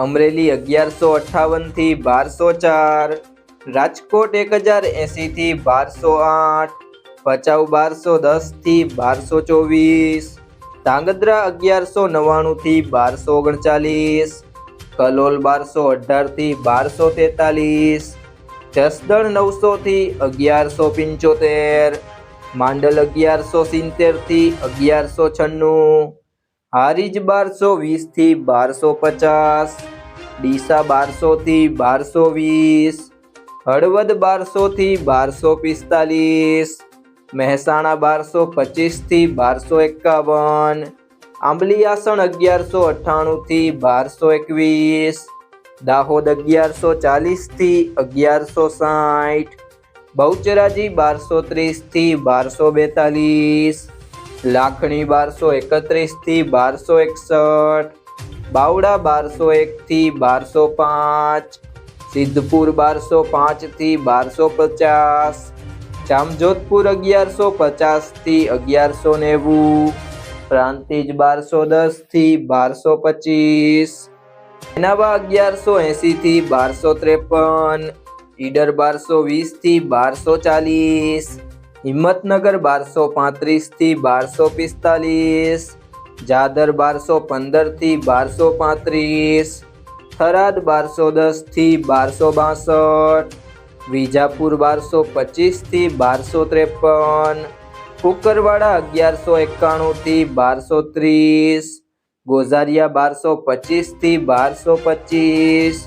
અમરેલી અગિયારસો અઠ્ઠાવનથી બારસો ચાર. રાજકોટ એક હજાર એંસીથી બારસો આઠ. ભચાઉ બારસો દસથી બારસો ચોવીસ. ધાંગધ્રા અગિયારસો નવ્વાણુંથી બારસો ઓગણચાલીસ. કલોલ બારસો અઢારથી બારસો તેતાલીસ. જસદણ નવસોથી અગિયારસો પંચોતેર. માંડલ અગિયારસો સિત્તેરથી અગિયારસો છન્નું. હારીજ બારસો વીસથી બારસો પચાસ, ડીસા બારસો થી બારસો વીસ, હળવદ બારસો થી બારસો પિસ્તાલીસ, મહેસાણા બારસો પચીસથી બારસો એકાવન આંબલીયાસણ અગિયારસો અઠ્ઠાણું થી બારસો એકવીસ, દાહોદ અગિયારસો ચાલીસથી અગિયારસો સાઠ, બહુચરાજી બારસો ત્રીસથી બારસો બેતાલીસ લાખણી બારસો એકત્રીસથી બારસો એકસઠ, બાવડા બારસો એક થી બારસો પાંચ, સિદ્ધપુર બારસો પાંચથી બારસો પચાસ, જામજોધપુર અગિયારસો પચાસથી અગિયારસો નેવું, પ્રાંતિજ બારસો દસથી બારસો પચીસ, એનાવા અગિયારસો એંસી થી બારસો ત્રેપન, ઈડર બારસો વીસથી બારસો ચાલીસ હિંમતનગર બારસો પાંત્રીસથી બારસો પિસ્તાલીસ, જાદર બારસો પંદરથી બારસો પાંત્રીસ, થરાદ બારસો દસથી બારસો બાસઠ, વિજાપુર બારસો પચીસથી બારસો ત્રેપન, કુકરવાડા અગિયારસો એકાણુંથી બારસો ત્રીસ, ગોઝારિયા બારસો પચીસથી બારસો પચીસ,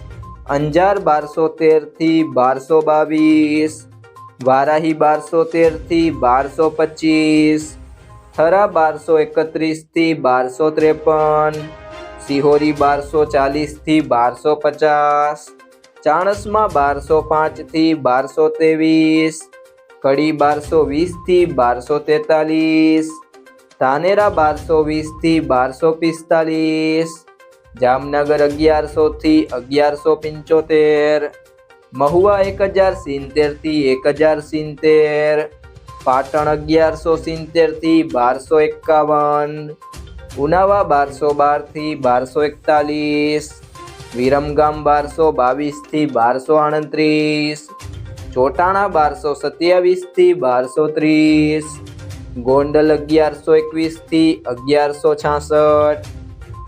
અંજાર બારસો તેરથી બારસો બાવીસ વારાહી બારસો તેરથી બારસો પચીસ, થરા બારસો એકત્રીસથી બારસો ત્રેપન, સિહોરી બારસો ચાલીસથી બારસો પચાસ, ચાણસમાં બારસો પાંચથી બારસો ત્રેવીસ, કડી બારસો વીસથી બારસો તેતાલીસ, ધાનેરા બારસો વીસથી બારસો પિસ્તાલીસ, જામનગર અગિયારસો થી અગિયારસો પંચોતેર મહુવા એક હજાર સિત્તેરથી એક હજાર સિત્તેર, પાટણ અગિયારસો સિત્તેરથી બારસો એકાવન, ઉનાવા બારસો બારથી બારસો એકતાલીસ, વિરમગામ બારસો બાવીસથી બારસો આડત્રીસ ચોટાણા બારસો સત્યાવીસથી બારસો ત્રીસ, ગોંડલ અગિયારસો એકવીસથી અગિયારસો છાસઠ,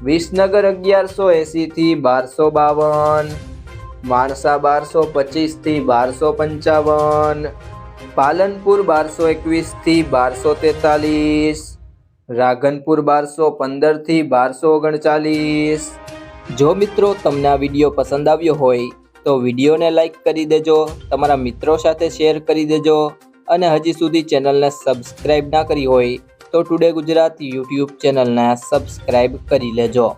વિસનગર અગિયારસો એંસીથી બારસો બાવન માણસા બારસો પચીસથી બારસો પંચાવન, પાલનપુર બારસો એકવીસથી બારસો તેતાલીસ, રાઘનપુર બારસો પંદરથી બારસો ઓગણચાલીસ. જો મિત્રો તમને આ વીડિયો પસંદ આવ્યો હોય, તો વિડીયોને લાઇક કરી દેજો, તમારા મિત્રો સાથે શેર કરી દેજો, અને હજી સુધી ચેનલને સબસ્ક્રાઈબ ના કરી હોય, તો ટુડે ગુજરાત યુટ્યુબ ચેનલને સબસ્ક્રાઈબ કરી લેજો.